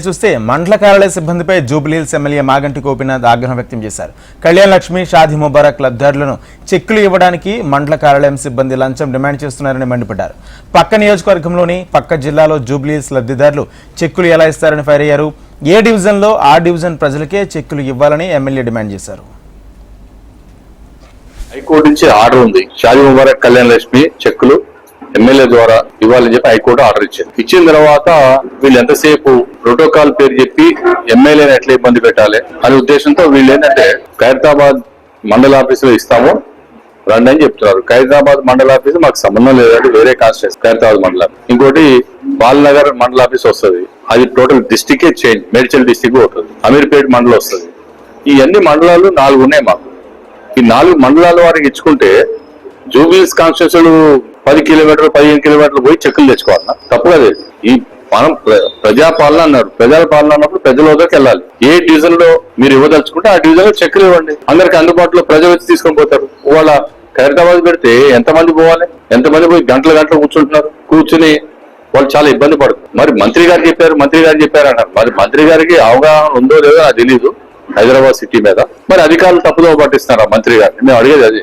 చూస్తే మండల కార్యాలయ సిబ్బందిపై జూబ్లీహిల్స్ ఎమ్మెల్యే మాగంటి గోపీనాథ్ ఆగ్రహం వ్యక్తం చేశారు. కళ్యాణ్ లక్ష్మి షాది ముబారక్ లబ్ధారులను చెక్కులు ఇవ్వడానికి మండల కార్యాలయం సిబ్బంది లంచం డిమాండ్ చేస్తున్నారని మండిపడ్డారు. పక్క నియోజకవర్గంలోని పక్క జిల్లాలో జూబ్లీహిల్స్ లబ్ధిదారులు చెక్కులు ఎలా ఇస్తారని ఫైర్ అయ్యారు. ఏ డివిజన్లో ఆ డివిజన్ ప్రజలకే చెక్కులు ఇవ్వాలని ఎమ్మెల్యే డిమాండ్ చేశారు. హైకోర్టు నుంచి ఆర్డర్ ఉంది. షాది ముబారక్ కళ్యాణ్ లక్ష్మి చెక్కులు. ఎమ్మెల్యే ద్వారా ఇవ్వాలని చెప్పి హైకోర్టు ఆర్డర్ ఇచ్చింది. ఇచ్చిన తర్వాత వీళ్ళు ఎంతసేపు ప్రోటోకాల్ పేరు చెప్పి ఎమ్మెల్యేని ఎట్లా ఇబ్బంది పెట్టాలి అనే ఉద్దేశంతో వీళ్ళు ఏంటంటే ఖైరతాబాద్ మండల ఆఫీసులో ఇస్తాము రండి అని చెప్తున్నారు. ఖైరతాబాద్ మండల ఆఫీస్ మాకు సంబంధం లేదంటే వేరే కాన్స్టిట్యూన్స్ ఖైరతాబాద్ మండల ఇంకోటి బాలనగర్ మండల ఆఫీస్ వస్తుంది. అది total district change Medchal district అవుతుంది అమీర్పేట్ మండలం వస్తుంది. ఈ అన్ని మండలాలు నాలుగు ఉన్నాయి మాకు. ఈ నాలుగు మండలాల వారికి ఇచ్చుకుంటే జూబిలీస్ కాన్స్టిట్యూన్సీలు పది కిలోమీటర్లు పదిహేను కిలోమీటర్లు పోయి చెక్కులు తెచ్చుకోవాలన్నా. తప్పు ఈ మనం ప్రజాపాలన అన్నారు ప్రజా పాలన అన్నప్పుడు ప్రజల వద్దకు వెళ్ళాలి. ఏ డివిజన్లో మీరు ఇవ్వదలుచుకుంటే ఆ డివిజన్లో చెక్కులు ఇవ్వండి. అందరికి అందుబాటులో ప్రజలు వచ్చి తీసుకొని పోతారు. వాళ్ళ ఖైరతాబాద్ పెడితే ఎంతమంది పోవాలి? ఎంతమంది పోయి గంటల గంటలు కూర్చుంటున్నారు? కూర్చుని వాళ్ళు చాలా ఇబ్బంది పడుతుంది మరి మంత్రి గారు చెప్పారు మంత్రి గారు చెప్పారు అన్నారు. మరి మంత్రి గారికి అవగాహన ఉందో లేదో నాకు తెలియదు హైదరాబాద్ సిటీ మీద. మరి అధికారులు తప్పుదో పట్టిస్తున్నారా మంత్రి గారిని? మేము అడిగేది అది.